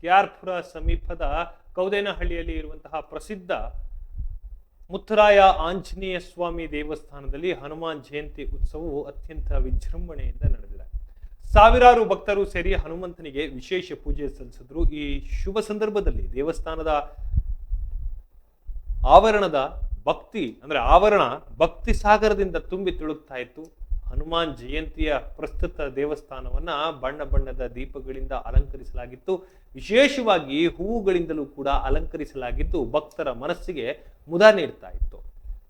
ಕೆಆರ್ಪುರ ಸಮೀಪದ ಕೌದೇನಹಳ್ಳಿಯಲ್ಲಿ ಇರುವಂತಹ ಪ್ರಸಿದ್ಧ ಮುತ್ತರಾಯ ಆಂಜನೇಯ ಸ್ವಾಮಿ ದೇವಸ್ಥಾನದಲ್ಲಿ ಹನುಮಾನ್ ಜಯಂತಿ ಉತ್ಸವವು ಅತ್ಯಂತ ವಿಜೃಂಭಣೆಯಿಂದ ನಡೆದಿದೆ. ಸಾವಿರಾರು ಭಕ್ತರು ಸೇರಿ ಹನುಮಂತನಿಗೆ ವಿಶೇಷ ಪೂಜೆ ಸಲ್ಲಿಸಿದ್ರು. ಈ ಶುಭ ಸಂದರ್ಭದಲ್ಲಿ ದೇವಸ್ಥಾನದ ಆವರಣದ ಭಕ್ತಿ, ಅಂದ್ರೆ ಆವರಣ ಭಕ್ತಿ ಸಾಗರದಿಂದ ತುಂಬಿ ತುಳುಕ್ತಾ ಇತ್ತು. ಹನುಮಾನ್ ಜಯಂತಿಯ ಪ್ರಸ್ತುತ ದೇವಸ್ಥಾನವನ್ನ ಬಣ್ಣ ಬಣ್ಣದ ದೀಪಗಳಿಂದ ಅಲಂಕರಿಸಲಾಗಿತ್ತು. ವಿಶೇಷವಾಗಿ ಹೂವುಗಳಿಂದಲೂ ಕೂಡ ಅಲಂಕರಿಸಲಾಗಿದ್ದು ಭಕ್ತರ ಮನಸ್ಸಿಗೆ ಮುದ ನೀಡ್ತಾ ಇತ್ತು.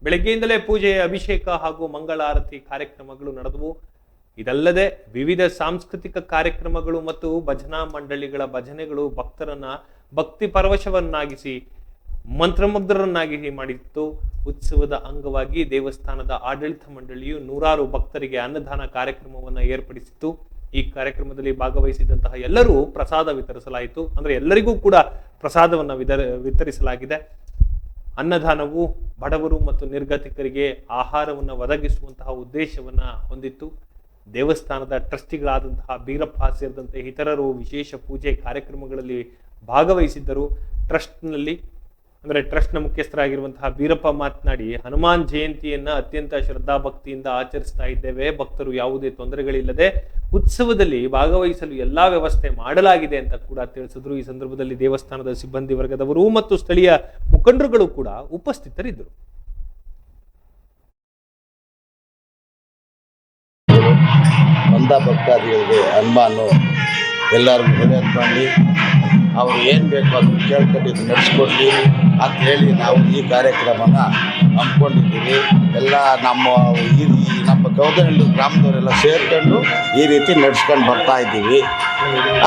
ಬೆಳಗ್ಗೆಯಿಂದಲೇ ಪೂಜೆ ಅಭಿಷೇಕ ಹಾಗೂ ಮಂಗಳಾರತಿ ಕಾರ್ಯಕ್ರಮಗಳು ನಡೆದವು. ಇದಲ್ಲದೆ ವಿವಿಧ ಸಾಂಸ್ಕೃತಿಕ ಕಾರ್ಯಕ್ರಮಗಳು ಮತ್ತು ಭಜನಾ ಮಂಡಳಿಗಳ ಭಜನೆಗಳು ಭಕ್ತರನ್ನ ಭಕ್ತಿ ಪರವಶವನ್ನಾಗಿಸಿ ಮಂತ್ರಮುಗ್ಧರನ್ನಾಗಿ ಮಾಡಿತ್ತು. ಉತ್ಸವದ ಅಂಗವಾಗಿ ದೇವಸ್ಥಾನದ ಆಡಳಿತ ಮಂಡಳಿಯು ನೂರಾರು ಭಕ್ತರಿಗೆ ಅನ್ನದಾನ ಕಾರ್ಯಕ್ರಮವನ್ನು ಏರ್ಪಡಿಸಿತ್ತು. ಈ ಕಾರ್ಯಕ್ರಮದಲ್ಲಿ ಭಾಗವಹಿಸಿದಂತಹ ಎಲ್ಲರೂ ಪ್ರಸಾದ ವಿತರಿಸಲಾಯಿತು. ಅಂದ್ರೆ ಎಲ್ಲರಿಗೂ ಕೂಡ ಪ್ರಸಾದವನ್ನು ವಿತರ, ವಿತರಿಸಲಾಗಿದೆ. ಅನ್ನದಾನವು ಬಡವರು ಮತ್ತು ನಿರ್ಗತಿಕರಿಗೆ ಆಹಾರವನ್ನು ಒದಗಿಸುವಂತಹ ಉದ್ದೇಶವನ್ನ ಹೊಂದಿತ್ತು. ದೇವಸ್ಥಾನದ ಟ್ರಸ್ಟಿಗಳಾದಂತಹ ಬೀರಪ್ಪ ಸೇರಿದಂತೆ ಇತರರು ವಿಶೇಷ ಪೂಜೆ ಕಾರ್ಯಕ್ರಮಗಳಲ್ಲಿ ಭಾಗವಹಿಸಿದ್ದರು. ಟ್ರಸ್ಟ್ನಲ್ಲಿ ಅಂದರೆ ಟ್ರಸ್ಟ್ನ ಮುಖ್ಯಸ್ಥರಾಗಿರುವಂತಹ ಬೀರಪ್ಪ ಮಾತನಾಡಿ, ಹನುಮಾನ್ ಜಯಂತಿಯನ್ನ ಅತ್ಯಂತ ಶ್ರದ್ಧಾಭಕ್ತಿಯಿಂದ ಆಚರಿಸ್ತಾ ಇದ್ದೇವೆ. ಭಕ್ತರು ಯಾವುದೇ ತೊಂದರೆಗಳಿಲ್ಲದೆ ಉತ್ಸವದಲ್ಲಿ ಭಾಗವಹಿಸಲು ಎಲ್ಲಾ ವ್ಯವಸ್ಥೆ ಮಾಡಲಾಗಿದೆ ಅಂತ ಕೂಡ ತಿಳಿಸಿದ್ರು. ಈ ಸಂದರ್ಭದಲ್ಲಿ ದೇವಸ್ಥಾನದ ಸಿಬ್ಬಂದಿ ವರ್ಗದವರು ಮತ್ತು ಸ್ಥಳೀಯ ಮುಖಂಡರುಗಳು ಕೂಡ ಉಪಸ್ಥಿತರಿದ್ದರು. ಭಕ್ತಾದಿಗಳಿಗೆ ಹನುಮಾನು ಎಲ್ಲರಿಗೂ ಮಾಡಿ ಅವರು ಏನು ಬೇಕು ಅದನ್ನು ಕೇಳ್ಕೊಂಡಿದ್ದು ನಡೆಸ್ಕೊಡ್ಲಿ ಅಂತ ಹೇಳಿ ನಾವು ಈ ಕಾರ್ಯಕ್ರಮನ ಹಮ್ಮಿಕೊಂಡಿದ್ದೀವಿ. ಎಲ್ಲ ನಮ್ಮ ಈ ನಮ್ಮ ಗೌದಹಳ್ಳಿ ಗ್ರಾಮದವರೆಲ್ಲ ಸೇರಿಕೊಂಡು ಈ ರೀತಿ ನಡೆಸ್ಕೊಂಡು ಬರ್ತಾ ಇದ್ದೀವಿ.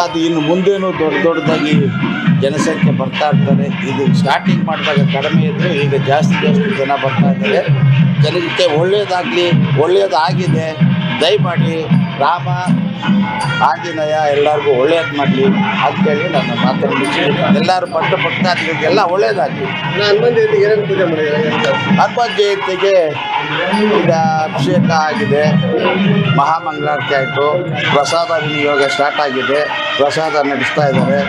ಅದು ಇನ್ನು ಮುಂದೇನು ದೊಡ್ಡ ದೊಡ್ಡದಾಗಿ ಜನಸಂಖ್ಯೆ ಬರ್ತಾ ಇರ್ತಾರೆ ಇದು ಸ್ಟಾರ್ಟಿಂಗ್ ಮಾಡಿದಾಗ ಕಡಿಮೆ ಇದ್ದರೆ ಈಗ ಜಾಸ್ತಿ ಜಾಸ್ತಿ ಜನ ಬರ್ತಾ ಇದ್ದಾರೆ. ಜನಕ್ಕೆ ಒಳ್ಳೆಯದಾಗಲಿ ಒಳ್ಳೆಯದಾಗಿದೆ ದಯಮಾಡಿ ರಾಮ ಆಂಜನೇಯ ಎಲ್ಲರಿಗೂ ಒಳ್ಳೇದು ಮಾಡಲಿ ಅಂತೇಳಿ ನನ್ನ ಮಾತನ್ನು. ಎಲ್ಲರೂ ಪಟ್ಟ ಭಕ್ತಾದಿಗಳಿಗೆಲ್ಲ ಒಳ್ಳೇದಾಗಲಿ. ಹನುಮಾನ್ ಜಯಂತಿಗೆ ಏನೇನು ಪೂಜೆ ಮಾಡಿದ್ದಾರೆ ಹನುಮಾನ್ ಜಯಂತಿಗೆ ಈಗ ಅಭಿಷೇಕ ಆಗಿದೆ. ಮಹಾಮಂಗಳಾರತಿ ಆಯಿತು. ಪ್ರಸಾದ ವಿನಿಯೋಗ ಸ್ಟಾರ್ಟ್ ಆಗಿದೆ. ಪ್ರಸಾದ ನಡೆಸ್ತಾ ಇದ್ದಾರೆ.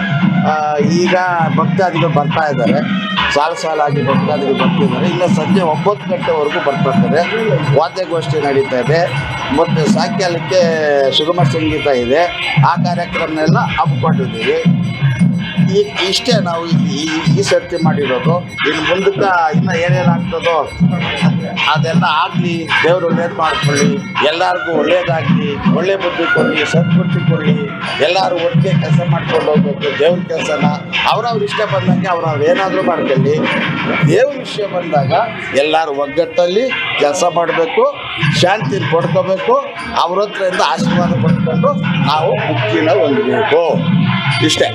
ಈಗ ಭಕ್ತಾದಿಗಳು ಬರ್ತಾ ಇದ್ದಾರೆ. ಸಾಲು ಸಾಲಾಗಿ ಭಕ್ತಾದಿಗಳು ಬರ್ತಿದ್ದಾರೆ. ಇನ್ನು ಸಂಜೆ ಒಂಬತ್ತು ಗಂಟೆವರೆಗೂ ಬರ್ತಿರ್ತಾರೆ. ವಾದ್ಯಗೋಷ್ಠಿ ನಡೀತಾ ಇದೆ. ಮತ್ತು ಸಾಯಂಕಾಲಕ್ಕೆ ಸುಗಮ ಸಂಗೀತ ಇದೆ. ಆ ಕಾರ್ಯಕ್ರಮನೆಲ್ಲ ಹಮ್ಮಿಕೊಂಡಿದ್ದೀವಿ. ಈ ಇಷ್ಟೇ ನಾವು ಈ ಈ- ಸರ್ತಿ ಮಾಡಿರೋದು. ಇನ್ನು ಮುಂದಕ್ಕೆ ಇನ್ನು ಏನೇನು ಆಗ್ತದೋ ಅದೆಲ್ಲ ಆಗಲಿ, ದೇವರು ಒಳ್ಳೇದು ಮಾಡ್ಕೊಳ್ಳಿ, ಎಲ್ಲರಿಗೂ ಒಳ್ಳೇದಾಗಲಿ, ಒಳ್ಳೆ ಬುದ್ಧಿ ಕೊಡಲಿ, ಸದ್ಬುದ್ಧಿ ಕೊಡಲಿ, ಎಲ್ಲರೂ ಒಟ್ಟಿಗೆ ಕೆಲಸ ಮಾಡ್ಕೊಂಡು ಹೋಗ್ಬೇಕು, ದೇವ್ರ ಕೆಲಸನ. ಅವ್ರವ್ರ ಇಷ್ಟ ಬಂದಂಗೆ ಅವ್ರವ್ರು ಏನಾದರೂ ಮಾಡ್ಕೊಳ್ಳಿ. ದೇವ್ರ ವಿಷಯ ಬಂದಾಗ ಎಲ್ಲರೂ ಒಗ್ಗಟ್ಟಲ್ಲಿ ಕೆಲಸ ಮಾಡಬೇಕು, ಶಾಂತಿ ಪಡ್ಕೋಬೇಕು, ಅವ್ರ ಹತ್ರದಿಂದ ಆಶೀರ್ವಾದ ಪಡ್ಕೊಂಡು ನಾವು ಮುಕ್ತಿನ ಹೊಂದಬೇಕು. ಇಷ್ಟೇ.